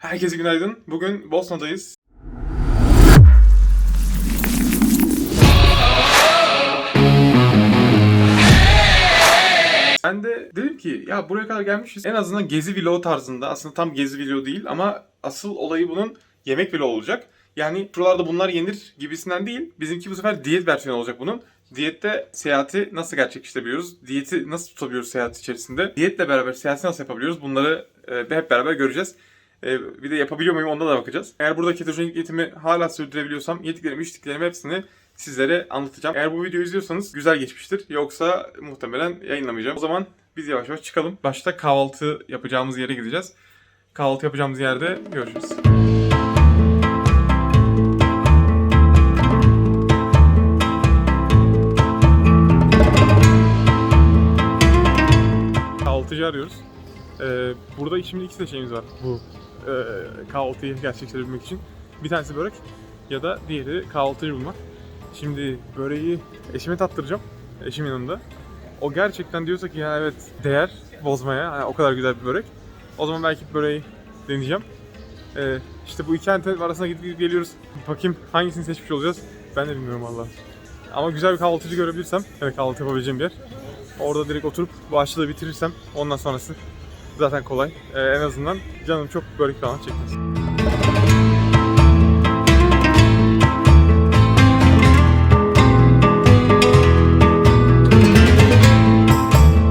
Herkese günaydın. Bugün Bosna'dayız. Ben de dedim ki ya buraya kadar gelmişiz. En azından gezi vlogu tarzında. Aslında tam gezi vlogu değil ama asıl olayı bunun yemek vlogu olacak. Yani şuralarda bunlar yenir gibisinden değil. Bizimki bu sefer diyet versiyonu olacak bunun. Diyette seyahati nasıl gerçekleştirebiliyoruz? Diyeti nasıl tutabiliyoruz seyahat içerisinde? Diyetle beraber seyahati nasıl yapabiliyoruz? Bunları e, hep beraber göreceğiz. E, bir de yapabiliyor muyum onda da bakacağız. Eğer burada ketojenik diyetimi hala sürdürebiliyorsam yediklerimi içtiklerimi hepsini sizlere anlatacağım. Eğer bu videoyu izliyorsanız güzel geçmiştir. Yoksa muhtemelen yayınlamayacağım. O zaman biz yavaş yavaş çıkalım. Başta kahvaltı yapacağımız yere gideceğiz. Kahvaltı yapacağımız yerde görüşürüz. Kahvaltıcı arıyoruz. Ee, burada şimdi iki seçeneğimiz var bu e, kahvaltıyı gerçekleştirebilmek için. Bir tanesi börek ya da diğeri kahvaltıcı bulmak. Şimdi böreği eşime tattıracağım. Eşim yanında. O gerçekten diyorsa ki ya evet değer bozmaya. hani o kadar güzel bir börek. O zaman belki böreği deneyeceğim. Ee, işte bu iki alternatif arasında gidip gidip geliyoruz. Bakayım hangisini seçmiş olacağız. Ben de bilmiyorum valla. Ama güzel bir kahvaltıcı görebilirsem, yani kahvaltı yapabileceğim bir yer. Orada direkt oturup bu açlığı bitirirsem ondan sonrası zaten kolay. Ee, en azından canım çok börek falan çekmez.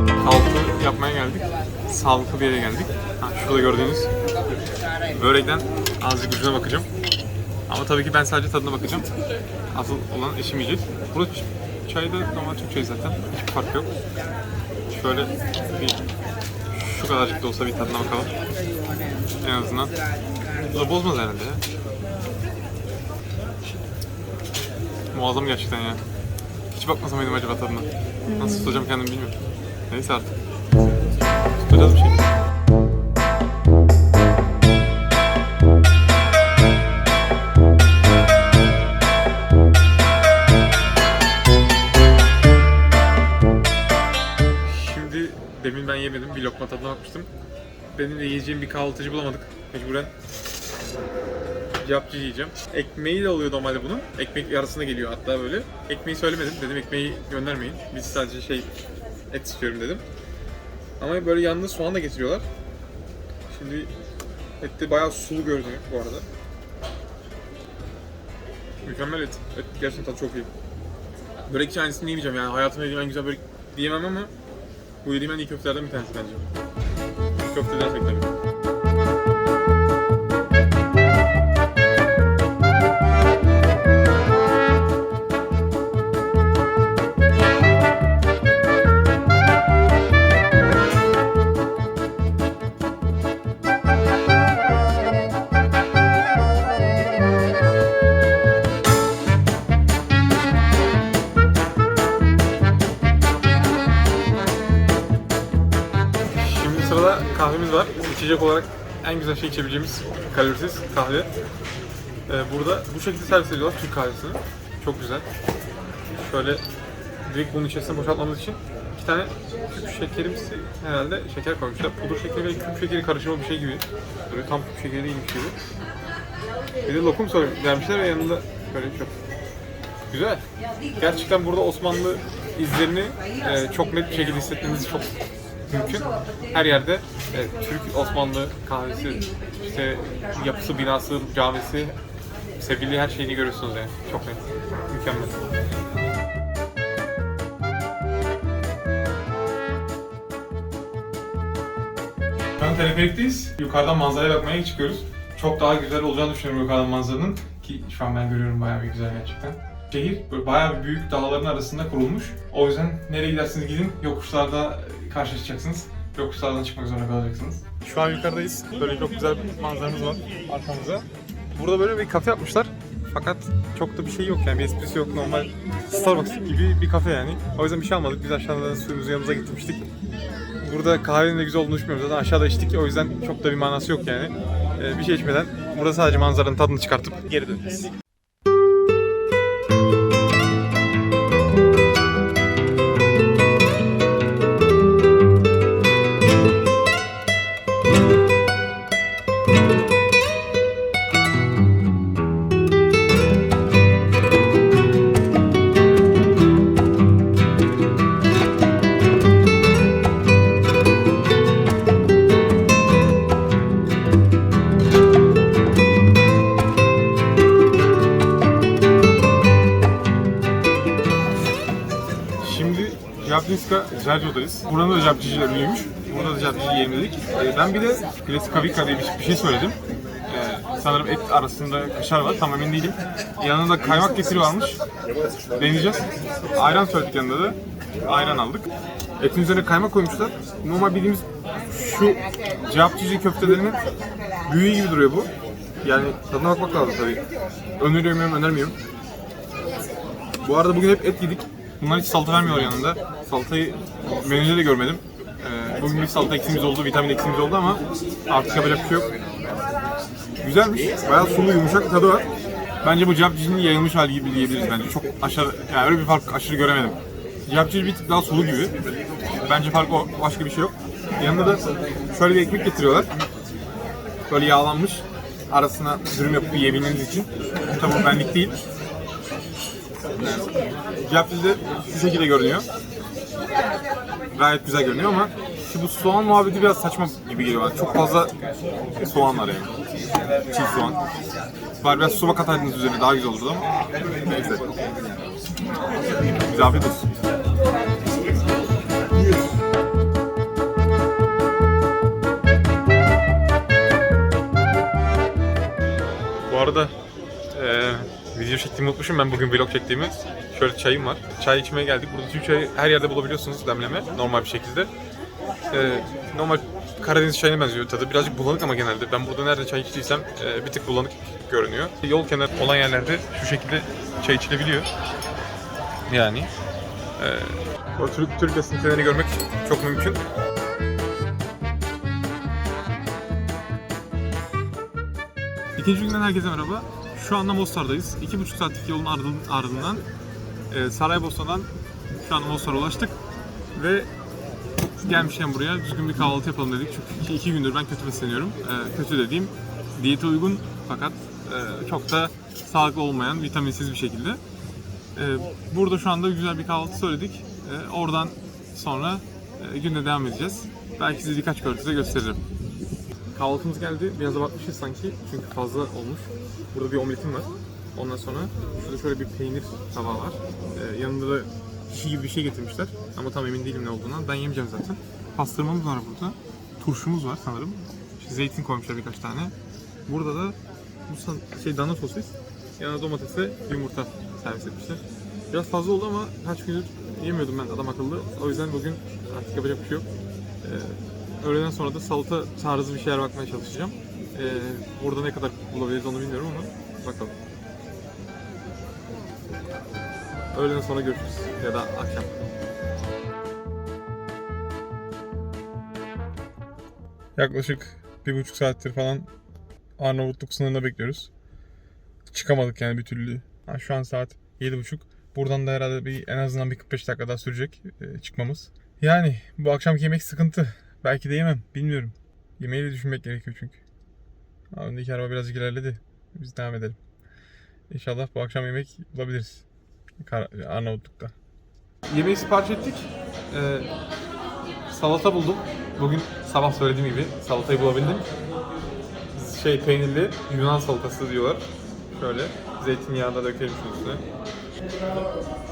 Kahvaltı yapmaya geldik. Sağlıklı bir yere geldik. Ha, şurada gördüğünüz börekten azıcık ucuna bakacağım. Ama tabii ki ben sadece tadına bakacağım. Asıl olan eşim yiyecek. Burada çay da normal Türk çayı zaten. Hiçbir fark yok. Şöyle bir şu kadarcık da olsa bir tadına bakalım. En azından. Bu da bozmaz herhalde ya. Muazzam gerçekten ya. Hiç bakmasam mıydım acaba tadına? Nasıl tutacağım kendimi bilmiyorum. Neyse artık. Tutacağız bir şey. Bir lokma tadına bakmıştım. Benim de yiyeceğim bir kahvaltıcı bulamadık. Mecburen yapçı yiyeceğim. Ekmeği de oluyor normalde bunun. Ekmek yarısına geliyor hatta böyle. Ekmeği söylemedim. Dedim ekmeği göndermeyin. Biz sadece şey et istiyorum dedim. Ama böyle yanında soğan da getiriyorlar. Şimdi et de bayağı sulu görünüyor bu arada. Mükemmel et. Et gerçekten tadı çok iyi. Börekçi aynısını yemeyeceğim yani hayatımda yediğim en güzel börek diyemem ama bu yediğim en iyi köftelerden bir tanesi bence. Köfteden beklerim. Şimdi sırada kahvemiz var. İçecek olarak en güzel şey içebileceğimiz kalorisiz kahve. Ee, burada bu şekilde servis ediyorlar Türk kahvesini. Çok güzel. Şöyle direkt bunun içerisine boşaltmamız için iki tane küp şekerimsi herhalde şeker koymuşlar. Pudra şekeri ve küp şekeri karışımı bir şey gibi. Böyle tam küp şekeri değilmiş gibi. Bir de lokum soy vermişler ve yanında böyle çok Güzel. Gerçekten burada Osmanlı izlerini e, çok net bir şekilde hissetmeniz çok mümkün. Her yerde e, Türk Osmanlı kahvesi, işte yapısı, binası, camisi, sebilli her şeyini görüyorsunuz yani. Çok net. Mükemmel. Şu an teleferikteyiz. Yukarıdan manzaraya bakmaya çıkıyoruz. Çok daha güzel olacağını düşünüyorum yukarıdan manzaranın. Ki şu an ben görüyorum bayağı bir güzel gerçekten. Şehir böyle bayağı bir büyük dağların arasında kurulmuş. O yüzden nereye giderseniz gidin yokuşlarda karşılaşacaksınız. Yokuşlardan çıkmak zorunda kalacaksınız. Şu an yukarıdayız. Böyle çok güzel bir manzaramız var arkamızda. Burada böyle bir kafe yapmışlar. Fakat çok da bir şey yok yani bir esprisi yok. Normal Starbucks gibi bir kafe yani. O yüzden bir şey almadık. Biz aşağıdan suyumuzu yanımıza getirmiştik. Burada kahvenin de güzel olduğunu düşünmüyorum. Zaten aşağıda içtik. O yüzden çok da bir manası yok yani. Ee, bir şey içmeden burada sadece manzaranın tadını çıkartıp geri döneceğiz. Minska Cerco'dayız. Buranın da capciciler ünlüymüş. Burada da capcici yiyelim dedik. Ee, ben bir de Pleskavika diye bir, bir şey söyledim. Ee, sanırım et arasında kaşar var, tam emin değilim. Yanında kaymak getiri varmış. Deneyeceğiz. Ayran söyledik yanında da. Ayran aldık. Etin üzerine kaymak koymuşlar. Normal bildiğimiz şu capcici köftelerinin büyüğü gibi duruyor bu. Yani tadına bakmak lazım tabii. Öneriyor muyum, önermiyorum. Bu arada bugün hep et yedik. Bunlar hiç salata vermiyorlar yanında. Salatayı menüde de görmedim. Ee, bugün bir salata eksiğimiz oldu, vitamin eksiğimiz oldu ama artık yapacak bir şey yok. Güzelmiş. Bayağı sulu, yumuşak bir tadı var. Bence bu capcinin yayılmış hali gibi diyebiliriz bence. Çok aşırı, yani öyle bir fark aşırı göremedim. Capcici bir tık daha sulu gibi. Bence fark o, başka bir şey yok. Yanında da şöyle bir ekmek getiriyorlar. Böyle yağlanmış. Arasına dürüm yapıp yiyebilmeniz için. Tabii benlik değil. De şu şekilde görünüyor. Gayet güzel görünüyor ama şu bu soğan muhabbeti biraz saçma gibi geliyor bana. Çok fazla soğan var yani. Çiğ soğan. Var biraz soğuk ataydınız üzerine daha güzel olurdu ama neyse. Bize afiyet olsun. Bu arada video çektiğimi unutmuşum. Ben bugün vlog çektiğimi. Şöyle çayım var. Çay içmeye geldik. Burada Türk çayı her yerde bulabiliyorsunuz demleme. Normal bir şekilde. Eee, normal Karadeniz çayına benziyor tadı. Birazcık bulanık ama genelde. Ben burada nerede çay içtiysem eee, bir tık bulanık görünüyor. Yol kenarı olan yerlerde şu şekilde çay içilebiliyor. Yani. Eee o Türk, Türk esintelerini görmek çok mümkün. İkinci günden herkese merhaba. Şu anda Mostar'dayız. İki buçuk saatlik yolun ardından, e, Saraybosna'dan şu anda Mostar'a ulaştık. Ve gelmişken buraya düzgün bir kahvaltı yapalım dedik. Çünkü iki gündür ben kötü besleniyorum. E, kötü dediğim diyete uygun fakat e, çok da sağlıklı olmayan, vitaminsiz bir şekilde. E, burada şu anda güzel bir kahvaltı söyledik. E, oradan sonra e, günde devam edeceğiz. Belki size birkaç görüntüde gösteririm. Kahvaltımız geldi. Biraz abartmışız sanki. Çünkü fazla olmuş. Burada bir omletim var. Ondan sonra şurada şöyle bir peynir tava var. Ee, yanında da şişi gibi bir şey getirmişler. Ama tam emin değilim ne olduğundan. Ben yemeyeceğim zaten. Pastırmamız var burada. Turşumuz var sanırım. İşte zeytin koymuşlar birkaç tane. Burada da bu san- şey dana sosis. Yanına domates ve yumurta servis etmişler. Biraz fazla oldu ama kaç gündür yemiyordum ben adam akıllı. O yüzden bugün artık yapacak bir şey yok. Ee, öğleden sonra da salata tarzı bir şeyler bakmaya çalışacağım. Ee, burada ne kadar bulabiliriz onu bilmiyorum ama bakalım. Öğleden sonra görüşürüz ya da akşam. Yaklaşık bir buçuk saattir falan Arnavutluk sınırında bekliyoruz. Çıkamadık yani bir türlü. Ha, şu an saat yedi buçuk. Buradan da herhalde bir en azından bir 45 dakika daha sürecek e, çıkmamız. Yani bu akşamki yemek sıkıntı. Belki de yemem. Bilmiyorum. Yemeği de düşünmek gerekiyor çünkü. Öndeki araba birazcık ilerledi. Biz devam edelim. İnşallah bu akşam yemek bulabiliriz. Kar- Arnavutluk'ta. Yemeği sipariş ettik. Ee, salata buldum. Bugün sabah söylediğim gibi salatayı bulabildim. Şey peynirli Yunan salatası diyorlar. Şöyle zeytinyağı da dökelim şunun üstüne.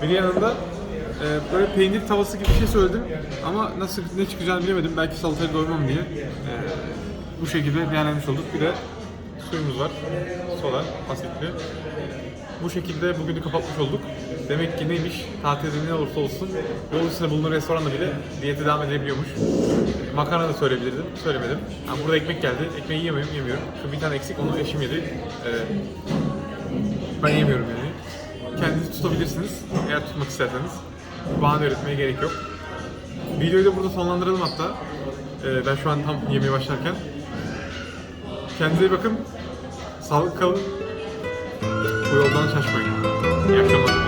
Bir yanında e, böyle peynir tavası gibi bir şey söyledim ama nasıl ne çıkacağını bilemedim. Belki salataya doymam diye. E, bu şekilde beğenmiş olduk. Bir de suyumuz var. Soda, asitli. Bu şekilde bugünü kapatmış olduk. Demek ki neymiş? Tatilde ne olursa olsun yol üstünde bulunan restoranda bile diyete devam edebiliyormuş. Makarna da söyleyebilirdim, söylemedim. Ha, burada ekmek geldi. Ekmeği yemiyorum, yemiyorum. Şu bir tane eksik, onu eşim yedi. Ee, ben yemiyorum yani. Kendinizi tutabilirsiniz eğer tutmak isterseniz. Bahane üretmeye gerek yok. Videoyu da burada sonlandıralım hatta. Ee, ben şu an tam yemeye başlarken. Kendinize iyi bakın. Sağlıklı kalın. Bu yoldan şaşmayın. İyi akşamlar.